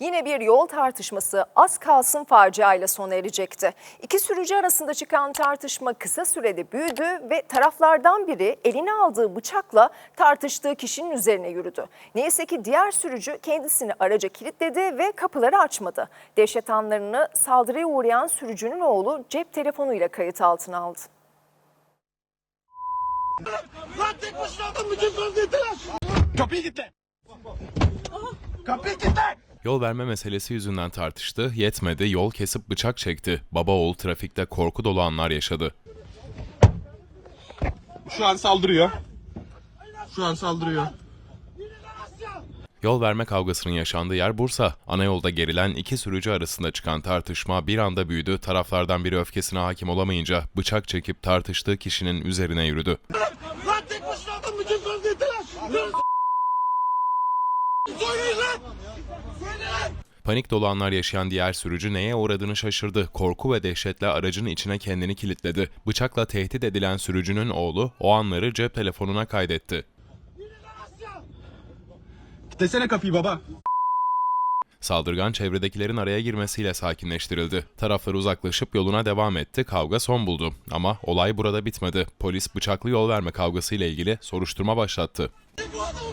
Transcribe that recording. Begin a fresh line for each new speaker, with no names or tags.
Yine bir yol tartışması az kalsın faciayla sona erecekti. İki sürücü arasında çıkan tartışma kısa sürede büyüdü ve taraflardan biri eline aldığı bıçakla tartıştığı kişinin üzerine yürüdü. Neyse ki diğer sürücü kendisini araca kilitledi ve kapıları açmadı. Dehşet anlarını saldırıya uğrayan sürücünün oğlu cep telefonuyla kayıt altına aldı.
Lan tek başına adam bütün yeter. Kapıyı kilitle. Kapıyı kilitle.
Yol verme meselesi yüzünden tartıştı, yetmedi, yol kesip bıçak çekti. Baba oğul trafikte korku dolu anlar yaşadı.
Şu an saldırıyor. Şu an saldırıyor.
Yol verme kavgasının yaşandığı yer Bursa. Ana yolda gerilen iki sürücü arasında çıkan tartışma bir anda büyüdü. Taraflardan biri öfkesine hakim olamayınca bıçak çekip tartıştığı kişinin üzerine yürüdü.
Lan tek başına adam bütün söz yeter. Söyleyin lan. Söyle lan.
Panik dolu anlar yaşayan diğer sürücü neye uğradığını şaşırdı. Korku ve dehşetle aracın içine kendini kilitledi. Bıçakla tehdit edilen sürücünün oğlu o anları cep telefonuna kaydetti.
Kilitlesene kapıyı baba.
Saldırgan çevredekilerin araya girmesiyle sakinleştirildi. Taraflar uzaklaşıp yoluna devam etti, kavga son buldu. Ama olay burada bitmedi. Polis bıçaklı yol verme kavgasıyla ilgili soruşturma başlattı.
Bu bana